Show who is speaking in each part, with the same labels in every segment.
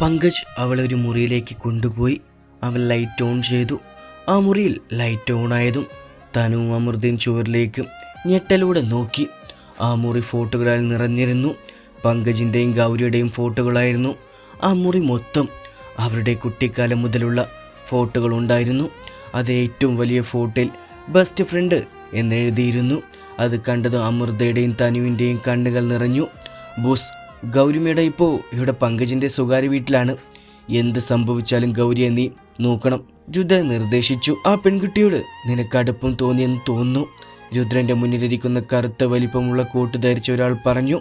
Speaker 1: പങ്കജ് അവളെ ഒരു മുറിയിലേക്ക് കൊണ്ടുപോയി അവൾ ലൈറ്റ് ഓൺ ചെയ്തു. ആ മുറിയിൽ ലൈറ്റ് ഓൺ ആയതും തനുവും അമൃതയും ചുവരിലേക്ക് ഞെട്ടലൂടെ നോക്കി. ആ മുറി ഫോട്ടോകളാൽ നിറഞ്ഞിരുന്നു. പങ്കജിന്റെയും ഗൗരിയുടെയും ഫോട്ടോകളായിരുന്നു. ആ മുറി മൊത്തം അവരുടെ കുട്ടിക്കാലം മുതലുള്ള ഫോട്ടോകൾ ഉണ്ടായിരുന്നു. അത് ഏറ്റവും വലിയ ഫോട്ടോയിൽ ബെസ്റ്റ് ഫ്രണ്ട് എന്നെഴുതിയിരുന്നു. അത് കണ്ടത് അമൃതയുടെയും തനുവിന്റെയും കണ്ണുകൾ നിറഞ്ഞു. ബോസ് ഗൗരിമയുടെ ഇപ്പോൾ ഇവിടെ പങ്കജിന്റെ സ്വകാര്യ വീട്ടിലാണ്. എന്ത് സംഭവിച്ചാലും ഗൗരിയെ നീ നോക്കണം. രുദ്ര നിർദ്ദേശിച്ചു. ആ പെൺകുട്ടിയോട് നിനക്ക് അടുപ്പം തോന്നിയെന്ന് തോന്നുന്നു. രുദ്രന്റെ മുന്നിലിരിക്കുന്ന കറുത്ത വലിപ്പമുള്ള കോട്ട് ധരിച്ച ഒരാൾ പറഞ്ഞു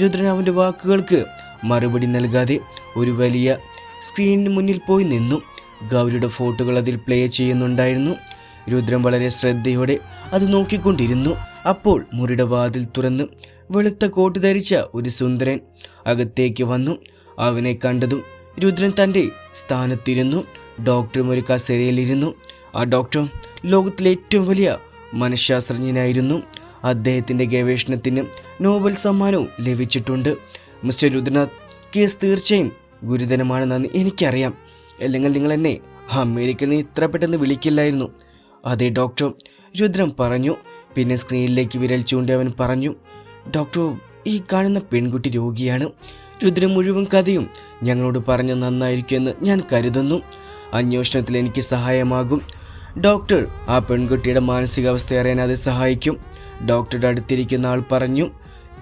Speaker 1: രുദ്രൻ അവന്റെ വാക്കുകൾക്ക് മറുപടി നൽകാതെ ഒരു വലിയ സ്ക്രീനിന് മുന്നിൽ പോയി നിന്നു. ഗൗരിയുടെ ഫോട്ടോകൾ അതിൽ പ്ലേ ചെയ്യുന്നുണ്ടായിരുന്നു. രുദ്രൻ വളരെ ശ്രദ്ധയോടെ അത് നോക്കിക്കൊണ്ടിരുന്നു. അപ്പോൾ മുറിയുടെ വാതിൽ തുറന്ന് വെളുത്ത കോട്ട് ധരിച്ച ഒരു സുന്ദരൻ അകത്തേക്ക് വന്നു. അവനെ കണ്ടതും രുദ്രൻ തന്റെ സ്ഥാനത്തിരുന്നു. ഡോക്ടറും ഒരു കസേരയിലിരുന്നു. ആ ഡോക്ടർ ലോകത്തിലെ ഏറ്റവും വലിയ മനഃശാസ്ത്രജ്ഞനായിരുന്നു. അദ്ദേഹത്തിന്റെ ഗവേഷണത്തിന് നോബൽ സമ്മാനവും ലഭിച്ചിട്ടുണ്ട്. മിസ്റ്റർ രുദ്രനാഥ് കേസ് തീർച്ചയായും ഗുരുതരമാണെന്നാണ് എനിക്കറിയാം. അല്ലെങ്കിൽ നിങ്ങൾ എന്നെ അമേരിക്കയിൽ നിന്ന് ഇത്ര പെട്ടെന്ന് വിളിക്കില്ലായിരുന്നു. അതെ ഡോക്ടർ രുദ്രം പറഞ്ഞു. പിന്നെ സ്ക്രീനിലേക്ക് വിരൽ ചൂണ്ടി അവൻ പറഞ്ഞു ഡോക്ടർ ഈ കാണുന്ന പെൺകുട്ടി രോഗിയാണ്. രുദ്രം മുഴുവൻ കഥയും ഞങ്ങളോട് പറഞ്ഞു നന്നായിരിക്കുമെന്ന് ഞാൻ കരുതുന്നു. അന്വേഷണത്തിൽ എനിക്ക് സഹായമാകും. ഡോക്ടർ ആ പെൺകുട്ടിയുടെ മാനസികാവസ്ഥ അറിയാൻ അത് സഹായിക്കും. ഡോക്ടറുടെ അടുത്തിരിക്കുന്ന ആൾ പറഞ്ഞു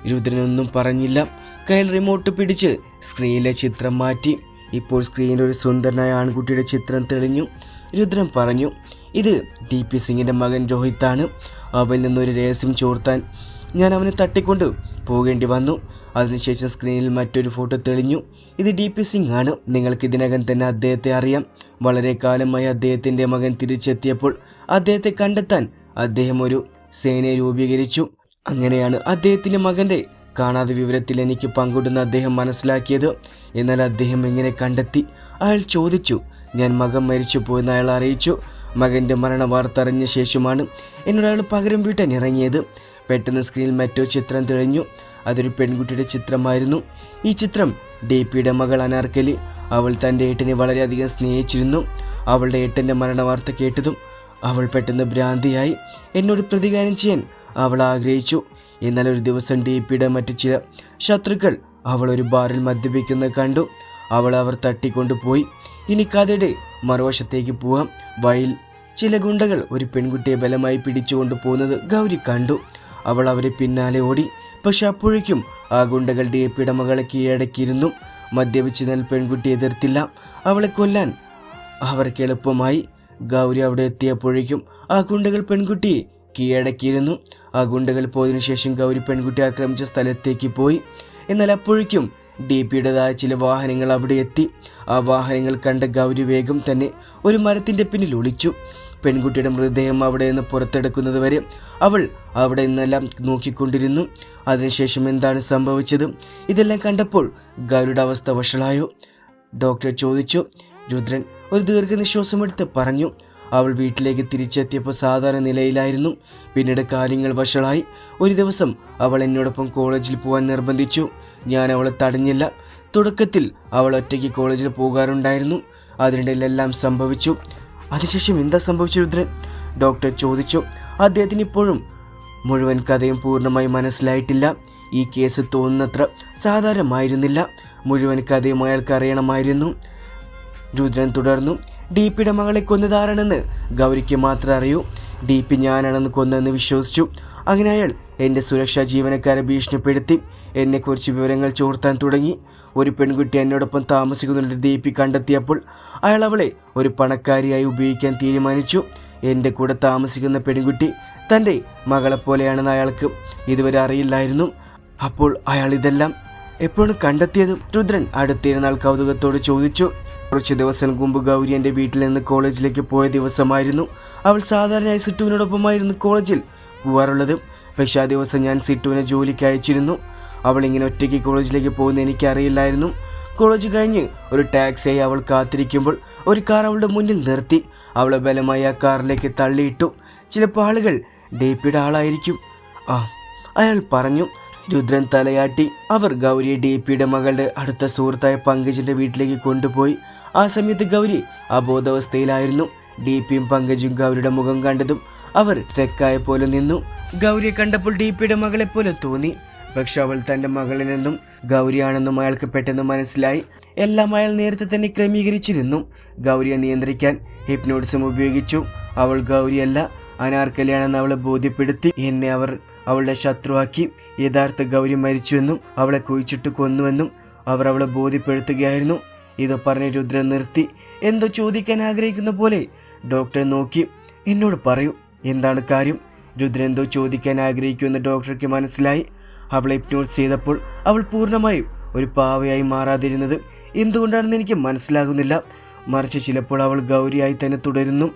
Speaker 1: രുദ്രനൊന്നും പറഞ്ഞില്ല. കയ്യിൽ റിമോട്ട് പിടിച്ച് സ്ക്രീനിലെ ചിത്രം മാറ്റി. ഇപ്പോൾ സ്ക്രീനിൽ ഒരു സുന്ദരനായ ആൺകുട്ടിയുടെ ചിത്രം തെളിഞ്ഞു. രുദ്രൻ പറഞ്ഞു ഇത് ഡി പി സിംഗിന്റെ മകൻ രോഹിത്താണ്. അവനിൽ നിന്നൊരു രഹസ്യം ചോർത്താൻ ഞാൻ അവനെ തട്ടിക്കൊണ്ട് പോകേണ്ടി വന്നു. അതിനുശേഷം സ്ക്രീനിൽ മറ്റൊരു ഫോട്ടോ തെളിഞ്ഞു. ഇത് ഡി പി സിംഗ് ആണ്. നിങ്ങൾക്ക് ഇതിനകം തന്നെ അദ്ദേഹത്തെ അറിയാം. വളരെ കാലമായി അദ്ദേഹത്തിന്റെ മകൻ തിരിച്ചെത്തിയപ്പോൾ അദ്ദേഹത്തെ കണ്ടെത്താൻ അദ്ദേഹം ഒരു സേനയെ രൂപീകരിച്ചു. അങ്ങനെയാണ് അദ്ദേഹത്തിന്റെ മകന്റെ കാണാതെ വിവരത്തിൽ എനിക്ക് പങ്കിടുന്ന അദ്ദേഹം മനസ്സിലാക്കിയത്. എന്നാൽ അദ്ദേഹം എങ്ങനെ കണ്ടെത്തി? അയാൾ ചോദിച്ചു. ഞാൻ മകൻ മരിച്ചു പോയെന്ന് അയാൾ അറിയിച്ചു. മകന്റെ മരണ വാർത്ത അറിഞ്ഞ ശേഷമാണ് എന്നോട് അയാൾ പകരം വീട്ടാൻ ഇറങ്ങിയത്. പെട്ടെന്ന് സ്ക്രീനിൽ മറ്റൊരു ചിത്രം തെളിഞ്ഞു. അതൊരു പെൺകുട്ടിയുടെ ചിത്രമായിരുന്നു. ഈ ചിത്രം ഡി പിയുടെ മകൾ അനാർക്കലി. അവൾ തന്റെ ഏട്ടനെ വളരെയധികം സ്നേഹിച്ചിരുന്നു. അവളുടെ ഏട്ടന്റെ മരണ വാർത്ത കേട്ടതും അവൾ പെട്ടെന്ന് ഭ്രാന്തിയായി. എന്നോട് പ്രതികാരം ചെയ്യാൻ അവൾ ആഗ്രഹിച്ചു. എന്നാൽ ഒരു ദിവസം ഡി പിയുടെ മറ്റു ചില ശത്രുക്കൾ അവൾ ഒരു ബാറിൽ മദ്യപിക്കുന്നത് കണ്ടു. അവൾ അവർ തട്ടിക്കൊണ്ടുപോയി. ഇനി കഥയുടെ മറുവശത്തേക്ക് പോവാം. വഴിയിൽ ചില ഗുണ്ടകൾ ഒരു പെൺകുട്ടിയെ ബലമായി പിടിച്ചുകൊണ്ട് പോകുന്നത് ഗൗരി കണ്ടു. അവൾ അവരെ പിന്നാലെ ഓടി. പക്ഷെ അപ്പോഴേക്കും ആ ഗുണ്ടകൾ ഡി പിയുടെ മകളെ കീഴടക്കിയിരുന്നു. മദ്യപിച്ച് നെൽ പെൺകുട്ടി എതിർത്തില്ല. അവളെ കൊല്ലാൻ അവർക്ക് എളുപ്പമായി. ഗൗരി അവിടെ എത്തിയപ്പോഴേക്കും ആ ഗുണ്ടകൾ പെൺകുട്ടിയെ കീഴടക്കിയിരുന്നു. ആ ഗുണ്ടകൾ പോയതിനു ശേഷം ഗൗരി പെൺകുട്ടി ആക്രമിച്ച സ്ഥലത്തേക്ക് പോയി. എന്നാൽ അപ്പോഴേക്കും ഡി പിയുടേതായ ചില വാഹനങ്ങൾ അവിടെ എത്തി. ആ വാഹനങ്ങൾ കണ്ട ഗൗരി വേഗം തന്നെ ഒരു മരത്തിന്റെ പിന്നിൽ ഒളിച്ചു. പെൺകുട്ടിയുടെ മൃതദേഹം അവിടെ നിന്ന് പുറത്തെടുക്കുന്നത് വരെ അവൾ അവിടെ നിന്നെല്ലാം നോക്കിക്കൊണ്ടിരുന്നു. അതിനുശേഷം എന്താണ് സംഭവിച്ചത്? ഇതെല്ലാം കണ്ടപ്പോൾ ഗൗരിയുടെ അവസ്ഥ വഷളായോ? ഡോക്ടർ ചോദിച്ചു. രുദ്രൻ ഒരു ദീർഘനിശ്വാസമെടുത്ത് പറഞ്ഞു. അവൾ വീട്ടിലേക്ക് തിരിച്ചെത്തിയപ്പോൾ സാധാരണ നിലയിലായിരുന്നു. പിന്നീട് കാര്യങ്ങൾ വഷളായി. ഒരു ദിവസം അവൾ എന്നോടൊപ്പം കോളേജിൽ പോകാൻ നിർബന്ധിച്ചു. ഞാൻ അവളെ തടഞ്ഞില്ല. തുടക്കത്തിൽ അവൾ ഒറ്റയ്ക്ക് കോളേജിൽ പോകാറുണ്ടായിരുന്നു. അതിനിടയിലെല്ലാം സംഭവിച്ചു. അതിനുശേഷം എന്താ സംഭവിച്ചു രുദ്രൻ? ഡോക്ടർ ചോദിച്ചു. അദ്ദേഹത്തിന് ഇപ്പോഴും മുഴുവൻ കഥയും പൂർണമായി മനസ്സിലായിട്ടില്ല. ഈ കേസ് തോന്നുന്നത്ര സാധാരണമായിരുന്നില്ല. മുഴുവൻ കഥയും അയാൾക്ക് അറിയണമായിരുന്നു. രുദ്രൻ തുടർന്നു. ഡി പിയുടെ മകളെ കൊന്നതാരാണെന്ന് ഗൗരിക്ക് മാത്രം അറിയൂ. ഡി പി ഞാനാണെന്ന് കൊന്നെന്ന് വിശ്വസിച്ചു. അങ്ങനെ അയാൾ എന്റെ സുരക്ഷാ ജീവനക്കാരെ ഭീഷണിപ്പെടുത്തി എന്നെക്കുറിച്ച് വിവരങ്ങൾ ചോർത്താൻ തുടങ്ങി. ഒരു പെൺകുട്ടി എന്നോടൊപ്പം താമസിക്കുന്നുണ്ട് ഡി പി കണ്ടെത്തിയപ്പോൾ അയാൾ അവളെ ഒരു പണക്കാരിയായി ഉപയോഗിക്കാൻ തീരുമാനിച്ചു. എന്റെ കൂടെ താമസിക്കുന്ന പെൺകുട്ടി തന്റെ മകളെപ്പോലെയാണെന്ന് അയാൾക്ക് ഇതുവരെ അറിയില്ലായിരുന്നു. അപ്പോൾ അയാൾ ഇതെല്ലാം എപ്പോഴും കണ്ടെത്തിയത്? രുദ്രൻ അടുത്തിരുന്നാൾ കൗതുകത്തോട് ചോദിച്ചു. കുറച്ച് ദിവസം മുമ്പ് ഗൗരി എന്റെ വീട്ടിൽ നിന്ന് കോളേജിലേക്ക് പോയ ദിവസമായിരുന്നു. അവൾ സാധാരണയായി സിട്ടുവിനോടൊപ്പമായിരുന്നു കോളേജിൽ പോവാറുള്ളത്. പക്ഷെ ആ ദിവസം ഞാൻ സിട്ടുവിനെ ജോലിക്ക് അയച്ചിരുന്നു. അവൾ ഇങ്ങനെ ഒറ്റയ്ക്ക് കോളേജിലേക്ക് പോകുന്ന എനിക്കറിയില്ലായിരുന്നു. കോളേജ് കഴിഞ്ഞ് ഒരു ടാക്സിയായി അവൾ കാത്തിരിക്കുമ്പോൾ ഒരു കാർ അവളുടെ മുന്നിൽ നിർത്തി. അവളെ ബലമായി ആ കാറിലേക്ക് തള്ളിയിട്ടു. ചിലപ്പോൾ ആളുകൾ ഡി ആളായിരിക്കും. ആ അയാൾ പറഞ്ഞു രുദ്രൻ തലയാട്ടി. അവർ ഗൗരിയെ ഡി പിയുടെ മകളുടെ അടുത്ത സുഹൃത്തായ പങ്കജിന്റെ വീട്ടിലേക്ക് കൊണ്ടുപോയി. ആ സമയത്ത് ഗൗരി അബോധാവസ്ഥയിലായിരുന്നു. ഡി പിയും പങ്കജും ഗൗരിയുടെ മുഖം കണ്ടതും അവർ സ്ട്രെക്കായ പോലെ നിന്നു. ഗൗരിയെ കണ്ടപ്പോൾ ഡി പിയുടെ മകളെ പോലെ തോന്നി. പക്ഷെ അവൾ തന്റെ മകളിൽ നിന്നും ഗൗരിയാണെന്നും അയാൾക്ക് പെട്ടെന്ന് മനസ്സിലായി. എല്ലാം അയാൾ നേരത്തെ തന്നെ ക്രമീകരിച്ചിരുന്നു. ഗൗരിയെ നിയന്ത്രിക്കാൻ ഹിപ്നോട്ടിസം ഉപയോഗിച്ചു. അവൾ ഗൗരിയല്ല അനാർക്കലിയാണെന്ന് അവളെ ബോധ്യപ്പെടുത്തി. എന്നെ അവർ അവളുടെ ശത്രുവാക്കി. യഥാർത്ഥ ഗൗരി മരിച്ചുവെന്നും അവളെ കുഴിച്ചിട്ട് കൊന്നുവെന്നും അവർ അവളെ ബോധ്യപ്പെടുത്തുകയായിരുന്നു. ഇത് പറഞ്ഞ് രുദ്രൻ നിർത്തി. എന്തോ ചോദിക്കാൻ ആഗ്രഹിക്കുന്ന പോലെ ഡോക്ടർ നോക്കി. എന്നോട് പറയൂ എന്താണ് കാര്യം? രുദ്രൻ എന്തോ ചോദിക്കാൻ ആഗ്രഹിക്കുമെന്ന് ഡോക്ടർക്ക് മനസ്സിലായി. അവളെ ഇപ്നോസ് ചെയ്തപ്പോൾ അവൾ പൂർണമായും ഒരു പാവയായി മാറാതിരുന്നത് എന്തുകൊണ്ടാണെന്ന് എനിക്ക് മനസ്സിലാകുന്നില്ല. മറിച്ച് ചിലപ്പോൾ അവൾ ഗൗരിയായി തന്നെ തുടരുന്നു.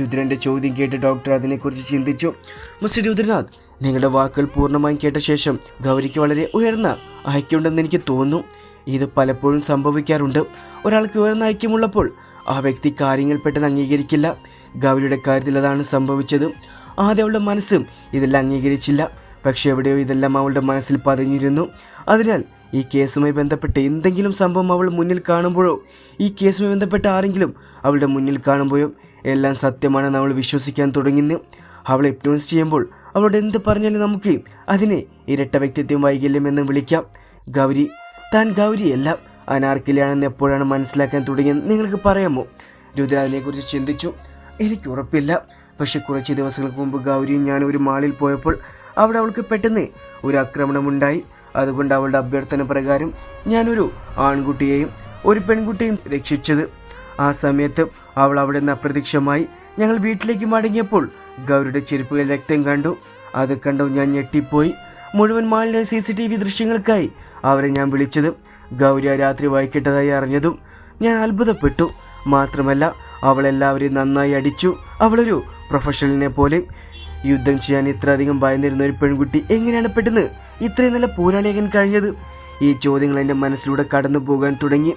Speaker 1: രുദ്രന്റെ ചോദ്യം കേട്ട് ഡോക്ടർ അതിനെക്കുറിച്ച് ചിന്തിച്ചു. മിസ്റ്റർ രുദ്രനാഥ് നിങ്ങളുടെ വാക്കുകൾ പൂർണമായും കേട്ട ശേഷം ഗൗരിക്ക് വളരെ ഉയർന്ന ഐക്യമുണ്ടെന്ന് എനിക്ക് തോന്നുന്നു. ഇത് പലപ്പോഴും സംഭവിക്കാറുണ്ട്. ഒരാൾക്ക് ഉയർന്ന ഐക്യമുള്ളപ്പോൾ ആ വ്യക്തി കാര്യങ്ങൾ പെട്ടെന്ന് അംഗീകരിക്കില്ല. ഗൗരിയുടെ കാര്യത്തിൽ അതാണ് സംഭവിച്ചത്. ആദ്യം അവളുടെ മനസ്സും ഇതെല്ലാം അംഗീകരിച്ചില്ല. പക്ഷെ എവിടെയോ ഇതെല്ലാം അവളുടെ മനസ്സിൽ പതിഞ്ഞിരുന്നു. അതിനാൽ ഈ കേസുമായി ബന്ധപ്പെട്ട് എന്തെങ്കിലും സംഭവം അവൾ മുന്നിൽ കാണുമ്പോഴോ ഈ കേസുമായി ബന്ധപ്പെട്ട് ആരെങ്കിലും അവളുടെ മുന്നിൽ കാണുമ്പോഴോ എല്ലാം സത്യമാണെന്ന് അവൾ വിശ്വസിക്കാൻ തുടങ്ങുന്നു. അവളെ ഇപ്നോസ് ചെയ്യുമ്പോൾ അവളോട് എന്ത് പറഞ്ഞാലും നമുക്ക് അതിനെ ഇരട്ട വ്യക്തിത്വം വൈകല്യം എന്ന് വിളിക്കാം. ഗൗരി താൻ ഗൗരിയല്ല. അനാർക്കിലാണെന്ന് എപ്പോഴാണ് മനസ്സിലാക്കാൻ തുടങ്ങിയത് നിങ്ങൾക്ക് പറയാമോ? രുദ്ര അതിനെക്കുറിച്ച് ചിന്തിച്ചു. എനിക്ക് ഉറപ്പില്ല. പക്ഷെ കുറച്ച് ദിവസങ്ങൾക്ക് മുമ്പ് ഗൗരിയും ഞാൻ ഒരു മാളിൽ പോയപ്പോൾ അവിടെ അവൾക്ക് പെട്ടെന്ന് ഒരു ആക്രമണമുണ്ടായി. അതുകൊണ്ട് അവളുടെ അഭ്യർത്ഥന പ്രകാരം ഞാനൊരു ആൺകുട്ടിയെയും ഒരു പെൺകുട്ടിയും രക്ഷിച്ചത്. ആ സമയത്ത് അവൾ അവിടെ നിന്ന് അപ്രത്യക്ഷമായി ഞങ്ങൾ വീട്ടിലേക്ക് മടങ്ങിയപ്പോൾ ഗൗരിയുടെ ചെരുപ്പുകൾ രക്തം കണ്ടു. അത് കണ്ടു ഞാൻ ഞെട്ടിപ്പോയി. മുഴുവൻ മാളിലെ സി സി ടി വി ദൃശ്യങ്ങൾക്കായി അവരെ ഞാൻ വിളിച്ചതും ഗൗരി രാത്രി വൈകിട്ടതായി അറിഞ്ഞതും ഞാൻ അത്ഭുതപ്പെട്ടു. മാത്രമല്ല അവൾ എല്ലാവരെയും നന്നായി അടിച്ചു. അവളൊരു പ്രൊഫഷണലിനെ പോലെ യുദ്ധം ചെയ്യാൻ ഇത്രയധികം ഭയന്നിരുന്ന ഒരു പെൺകുട്ടി എങ്ങനെയാണ് പെട്ടെന്ന് ഇത്രയും നല്ല പോരാളിയാകാൻ കഴിഞ്ഞത്? ഈ ചോദ്യങ്ങൾ എന്റെ മനസ്സിലൂടെ കടന്നു പോകാൻ തുടങ്ങി.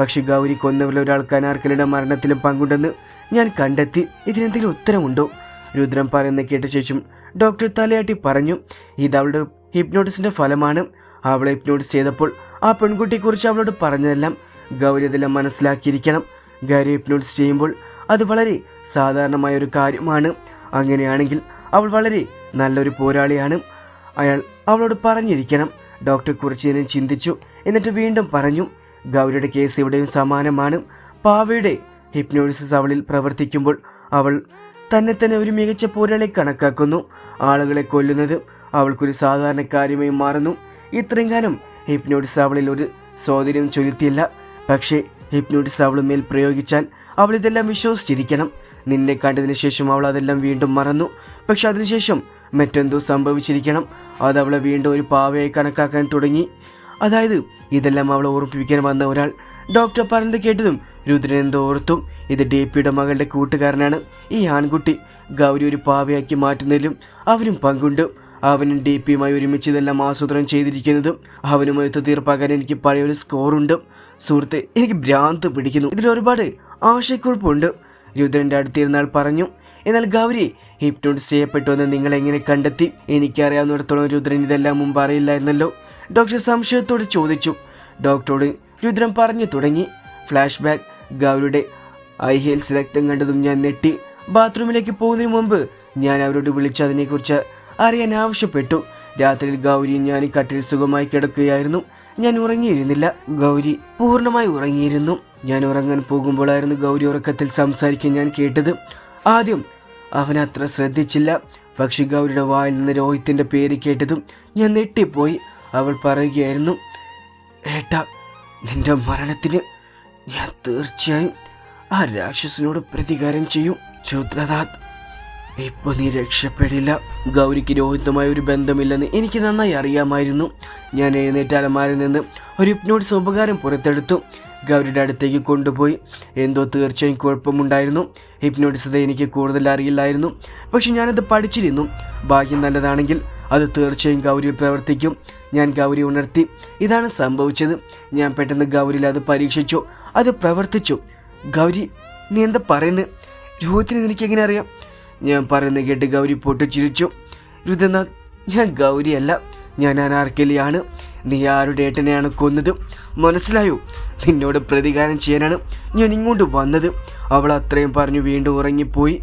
Speaker 1: പക്ഷേ ഗൗരി കൊന്നവരിൽ ഒരാൾ കനാർക്കലിയുടെ മരണത്തിലും പങ്കുണ്ടെന്ന് ഞാൻ കണ്ടെത്തി. ഇതിനെന്തെങ്കിലും ഉത്തരമുണ്ടോ? രുദ്രം പറയുന്ന കേട്ട ശേഷം ഡോക്ടർ തലയാട്ടി പറഞ്ഞു. ഇത് അവളുടെ ഹിപ്നോട്ടിസിന്റെ ഫലമാണ്. അവളെ ഹിപ്നോട്ടിസ് ചെയ്തപ്പോൾ ആ പെൺകുട്ടിയെക്കുറിച്ച് അവളോട് പറഞ്ഞതെല്ലാം ഗൗരി മനസ്സിലാക്കിയിരിക്കണം. ഗൗരി ഹിപ്നോട്ടിസ് ചെയ്യുമ്പോൾ അത് വളരെ സാധാരണമായ ഒരു കാര്യമാണ്. അങ്ങനെയാണെങ്കിൽ അവൾ വളരെ നല്ലൊരു പോരാളിയാണ്. അയാൾ അവളോട് പറഞ്ഞിരിക്കണം. ഡോക്ടർ കുറിച്ച് നേരം ചിന്തിച്ചു. എന്നിട്ട് വീണ്ടും പറഞ്ഞു ഗൗരിയുടെ കേസ് ഇവിടെയും സമാനമാണ്. പാവയുടെ ഹിപ്നോസിസ് അവളിൽ പ്രവർത്തിക്കുമ്പോൾ അവൾ തന്നെ തന്നെ ഒരു മികച്ച പോരാളി കണക്കാക്കുന്നു. ആളുകളെ കൊല്ലുന്നത് അവൾക്കൊരു സാധാരണ കാര്യമായി മാറുന്നു. ഇത്രയും കാലം ഹിപ്നോട്ടിസ് അവളിൽ ഒരു സ്വാധീനം ചൊലുത്തിയില്ല. പക്ഷേ ഹിപ്നോട്ടിസ് അവൾ മേൽ പ്രയോഗിച്ചാൽ അവൾ ഇതെല്ലാം വിശ്വസിച്ചിരിക്കണം. നിന്നെ കണ്ടതിന് ശേഷം അവൾ അതെല്ലാം വീണ്ടും മറന്നു. പക്ഷെ അതിനുശേഷം മറ്റെന്തോ സംഭവിച്ചിരിക്കണം. അത് അവളെ വീണ്ടും ഒരു പാവയായി കണക്കാക്കാൻ തുടങ്ങി. അതായത് ഇതെല്ലാം അവളെ ഓർമ്മിപ്പിക്കാൻ വന്ന ഒരാൾ ഡോക്ടർ പറഞ്ഞത് കേട്ടതും രുദ്രൻ എന്തോർത്തും ഇത് ഡി പിയുടെ മകളുടെ കൂട്ടുകാരനാണ്. ഈ ആൺകുട്ടി ഗൗരി ഒരു പാവയാക്കി മാറ്റുന്നതിലും അവനും പങ്കുണ്ട്. അവനും ഡി പിയുമായി ഒരുമിച്ച് ഇതെല്ലാം ആസൂത്രണം ചെയ്തിരിക്കുന്നതും അവനുമായി തീർപ്പാക്കാൻ എനിക്ക് പഴയൊരു സ്കോറുണ്ട്. സുഹൃത്തെ എനിക്ക് ഭ്രാന്ത് പിടിക്കുന്നു. ഇതിൽ ഒരുപാട് ആശയക്കുഴപ്പമുണ്ട്. രുദ്രന്റെ അടുത്തിരുന്നാൾ പറഞ്ഞു എന്നാൽ ഗൗരി ഹിപ്നോട്ടിസ് ചെയ്യപ്പെട്ടു എന്ന് നിങ്ങൾ എങ്ങനെ കണ്ടെത്തി? എനിക്കറിയാവുന്നിടത്തോളം രുദ്രൻ ഇതെല്ലാം മുമ്പ് അറിയില്ലായിരുന്നല്ലോ. ഡോക്ടർ സംശയത്തോട് ചോദിച്ചു ഡോക്ടറോട് രുദ്രം പറഞ്ഞു തുടങ്ങി. ഫ്ലാഷ് ബാക്ക് ഗൗരിയുടെ ഐ ഹീൽസ് രക്തം കണ്ടതും ഞാൻ നെട്ടി ബാത്റൂമിലേക്ക് പോകുന്നതിന് മുമ്പ് ഞാൻ അവരോട് വിളിച്ച് അതിനെക്കുറിച്ച് അറിയാൻ ആവശ്യപ്പെട്ടു. രാത്രിയിൽ ഗൗരിയും ഞാൻ കട്ടിൽ സുഖമായി കിടക്കുകയായിരുന്നു. ഞാൻ ഉറങ്ങിയിരുന്നില്ല. ഗൗരി പൂർണമായി ഉറങ്ങിയിരുന്നു. ഞാൻ ഉറങ്ങാൻ പോകുമ്പോഴായിരുന്നു ഗൗരി ഉറക്കത്തിൽ സംസാരിക്കാൻ ഞാൻ കേട്ടത്. ആദ്യം അവൻ അത്ര ശ്രദ്ധിച്ചില്ല. പക്ഷെ ഗൗരിയുടെ വായിൽ നിന്ന് രോഹിത്തിന്റെ പേര് കേട്ടതും ഞാൻ നെട്ടിപ്പോയി അവൾ പറയുകയായിരുന്നു ഏട്ടാ നിന്റെ മരണത്തിന് ഞാൻ തീർച്ചയായും ആ രാക്ഷസനോട് പ്രതികാരം ചെയ്യും ക്ഷുദ്രനാഥ് ഇപ്പൊ നീ രക്ഷപ്പെടില്ല. ഗൗരിക്ക് രോഹിതമായ ഒരു ബന്ധമില്ലെന്ന് എനിക്ക് നന്നായി അറിയാമായിരുന്നു. ഞാൻ എഴുന്നേറ്റ് നിന്ന് ഒരു ഹിപ്നോട്ടിസ് ഉപകാരം പുറത്തെടുത്തു. ഗൗരിയുടെ അടുത്തേക്ക് കൊണ്ടുപോയി. എന്തോ തീർച്ചയായും കുഴപ്പമുണ്ടായിരുന്നു. ഹിപ്നോട്ടിസത എനിക്ക് കൂടുതൽ അറിയില്ലായിരുന്നു. പക്ഷെ ഞാനത് പഠിച്ചിരുന്നു. ഭാഗ്യം നല്ലതാണെങ്കിൽ അത് തീർച്ചയായും ഗൗരിയിൽ പ്രവർത്തിക്കും. ഞാൻ ഗൗരി ഉണർത്തി. ഇതാണ് സംഭവിച്ചത്. ഞാൻ പെട്ടെന്ന് ഗൗരിയിൽ അത് പരീക്ഷിച്ചു. അത് പ്രവർത്തിച്ചു. ഗൗരി നീ എന്താ പറയുന്നത് രൂപത്തിന് നിനക്ക് എങ്ങനെ അറിയാം? ഞാൻ പറയുന്നത് കേട്ട് ഗൗരി പൊട്ടിച്ചിരിച്ചു രുദ്രനാഥ് ഞാൻ ഗൗരിയല്ല. ഞാൻ അനാർക്കലിയാണ്. നീ ആരുടെ ഏട്ടനെയാണ് കൊന്നത്? മനസ്സിലായോ? നിന്നോട് പ്രതികാരം ചെയ്യാനാണ് ഞാൻ ഇങ്ങോട്ട് വന്നത്. അവൾ അത്രയും പറഞ്ഞു വീണ്ടും ഉറങ്ങിപ്പോയി.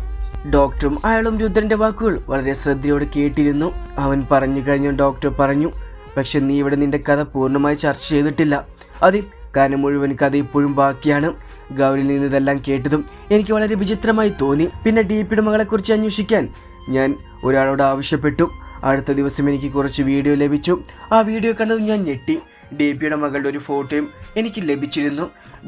Speaker 1: ഡോക്ടറും അയാളും രുദ്രന്റെ വാക്കുകൾ വളരെ ശ്രദ്ധയോടെ കേട്ടിരുന്നു. അവൻ പറഞ്ഞു കഴിഞ്ഞ ഡോക്ടർ പറഞ്ഞു പക്ഷെ നീ ഇവിടെ നിന്റെ കഥ പൂർണമായി ചർച്ച ചെയ്തിട്ടില്ല. അതെ കാരണം മുഴുവൻ കഥ ഇപ്പോഴും ബാക്കിയാണ്. ഗൗരിൽ നിന്ന് ഇതെല്ലാം കേട്ടതും എനിക്ക് വളരെ വിചിത്രമായി തോന്നി. പിന്നെ ഡി പിയുടെ മകളെക്കുറിച്ച് അന്വേഷിക്കാൻ ഞാൻ ഒരാളോട് ആവശ്യപ്പെട്ടു. അടുത്ത ദിവസം എനിക്ക് കുറച്ച് വീഡിയോ ലഭിച്ചു. ആ വീഡിയോ കണ്ടതും ഞാൻ ഞെട്ടി. ഡി പിയുടെ മകളുടെ ഒരു ഫോട്ടോയും എനിക്ക് ലഭിച്ചിരുന്നു.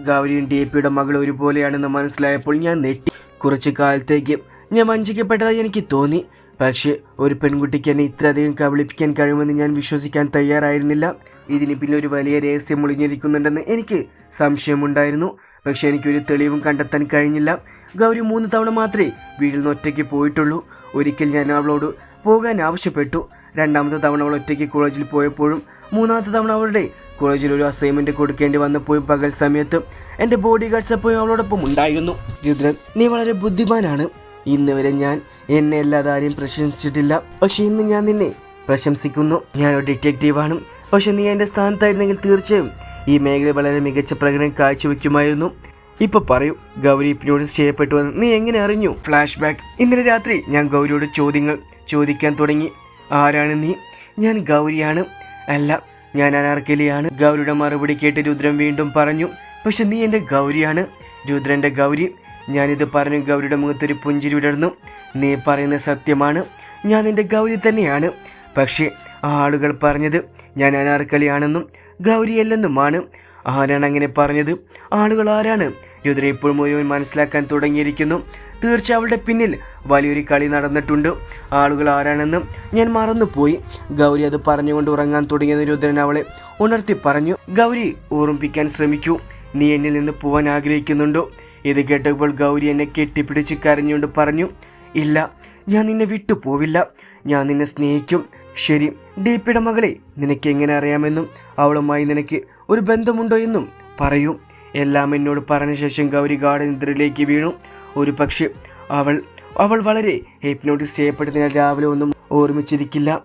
Speaker 1: ഗൗരിയും ഡി പിയുടെ മകൾ ഒരുപോലെയാണെന്ന് മനസ്സിലായപ്പോൾ ഞാൻ നെട്ടി കുറച്ച് കാലത്തേക്ക് ഞാൻ വഞ്ചിക്കപ്പെട്ടതായി എനിക്ക് തോന്നി. പക്ഷേ ഒരു പെൺകുട്ടിക്ക് എന്നെ ഇത്രയധികം കബളിപ്പിക്കാൻ കഴിയുമെന്ന് ഞാൻ വിശ്വസിക്കാൻ തയ്യാറായിരുന്നില്ല. ഇതിന് പിന്നെ ഒരു വലിയ രഹസ്യം ഒളിഞ്ഞിരിക്കുന്നുണ്ടെന്ന് എനിക്ക് സംശയമുണ്ടായിരുന്നു. പക്ഷെ എനിക്കൊരു തെളിവും കണ്ടെത്താൻ കഴിഞ്ഞില്ല. ഗൗരി മൂന്ന് തവണ മാത്രമേ വീട്ടിൽ നിന്ന് ഒറ്റയ്ക്ക് പോയിട്ടുള്ളൂ. ഒരിക്കൽ ഞാൻ അവളോട് പോകാൻ ആവശ്യപ്പെട്ടു. രണ്ടാമത്തെ തവണ അവൾ ഒറ്റയ്ക്ക് കോളേജിൽ പോയപ്പോഴും മൂന്നാമത്തെ തവണ അവളുടെ കോളേജിൽ ഒരു അസൈൻമെന്റ് കൊടുക്കേണ്ടി വന്നപ്പോഴും പകൽ സമയത്ത് എന്റെ ബോഡി ഗാർഡ്സ് എപ്പോഴും അവളോടൊപ്പം ഉണ്ടായിരുന്നു. രുദ്രൻ നീ വളരെ ബുദ്ധിമാനാണ്. ഇന്ന് വരെ ഞാൻ എന്നെ അല്ലാതെ ആരെയും പ്രശംസിച്ചിട്ടില്ല. പക്ഷെ ഇന്ന് ഞാൻ നിന്നെ പ്രശംസിക്കുന്നു. ഞാൻ ഒരു ഡിറ്റക്റ്റീവാണ്. പക്ഷെ നീ എന്റെ സ്ഥാനത്തായിരുന്നെങ്കിൽ തീർച്ചയായും ഈ മേഖല വളരെ മികച്ച പ്രകടനം കാഴ്ചവെക്കുമായിരുന്നു. ഇപ്പൊ പറയൂ ഗൗരി ഹിപ്നോട്ടിസ് ചെയ്യപ്പെട്ടുവെന്ന് നീ എങ്ങനെ അറിഞ്ഞു? ഫ്ലാഷ് ബാക്ക് ഇന്നലെ രാത്രി ഞാൻ ഗൗരിയോട് ചോദ്യങ്ങൾ ചോദിക്കാൻ തുടങ്ങി. ആരാണ് നീ? ഞാൻ ഗൗരിയാണ്. അല്ല ഞാൻ അനാർക്കലിയാണ്. ഗൗരിയുടെ മറുപടി കേട്ട് രുദ്രൻ വീണ്ടും പറഞ്ഞു പക്ഷെ നീ എന്റെ ഗൗരിയാണ്. രുദ്രന്റെ ഗൗരി ഞാനിത് പറഞ്ഞു ഗൗരിയുടെ മുഖത്തൊരു പുഞ്ചിരി വിടർന്നു. നീ പറയുന്ന സത്യമാണ്. ഞാൻ നിന്റെ ഗൗരി തന്നെയാണ്. പക്ഷേ ആളുകൾ പറഞ്ഞത് ഞാൻ അനാർക്കലിയാണെന്നും ഗൗരിയല്ലെന്നുമാണ്. ആരാണ് അങ്ങനെ പറഞ്ഞത്? ആളുകൾ ആരാണ്? രുദ്ര ഇപ്പോൾ മുഴുവൻ മനസ്സിലാക്കാൻ തുടങ്ങിയിരിക്കുന്നു. തീർച്ച അവളുടെ പിന്നിൽ വലിയൊരു കളി നടന്നിട്ടുണ്ട്. ആളുകൾ ആരാണെന്നും ഞാൻ മറന്നുപോയി. ഗൗരി അത് പറഞ്ഞുകൊണ്ട് ഉറങ്ങാൻ തുടങ്ങിയത് രുദ്രൻ അവളെ ഉണർത്തി പറഞ്ഞു ഗൗരി ഓർമ്മിപ്പിക്കാൻ ശ്രമിക്കൂ. നീ എന്നിൽ നിന്ന് പോവാൻ ആഗ്രഹിക്കുന്നുണ്ടോ? ഇത് കേട്ടപ്പോൾ ഗൗരി എന്നെ കെട്ടിപ്പിടിച്ച് കരഞ്ഞുകൊണ്ട് പറഞ്ഞു ഇല്ല ഞാൻ നിന്നെ വിട്ടു പോവില്ല ഞാൻ നിന്നെ സ്നേഹിക്കും. ശരി ഡീപ്പിയുടെ മകളെ നിനക്ക് എങ്ങനെ അറിയാമെന്നും അവളുമായി നിനക്ക് ഒരു ബന്ധമുണ്ടോ എന്നും പറയൂ. എല്ലാം എന്നോട് പറഞ്ഞ ശേഷം ഗൗരി ഗാഠ നിദ്രയിലേക്ക് വീണു. ഒരു പക്ഷേ അവൾ അവൾ വളരെ ഹിപ്നോട്ടിസ് ചെയ്യപ്പെട്ടതിനാൽ രാവിലെ ഒന്നും ഓർമ്മിച്ചിരിക്കില്ല.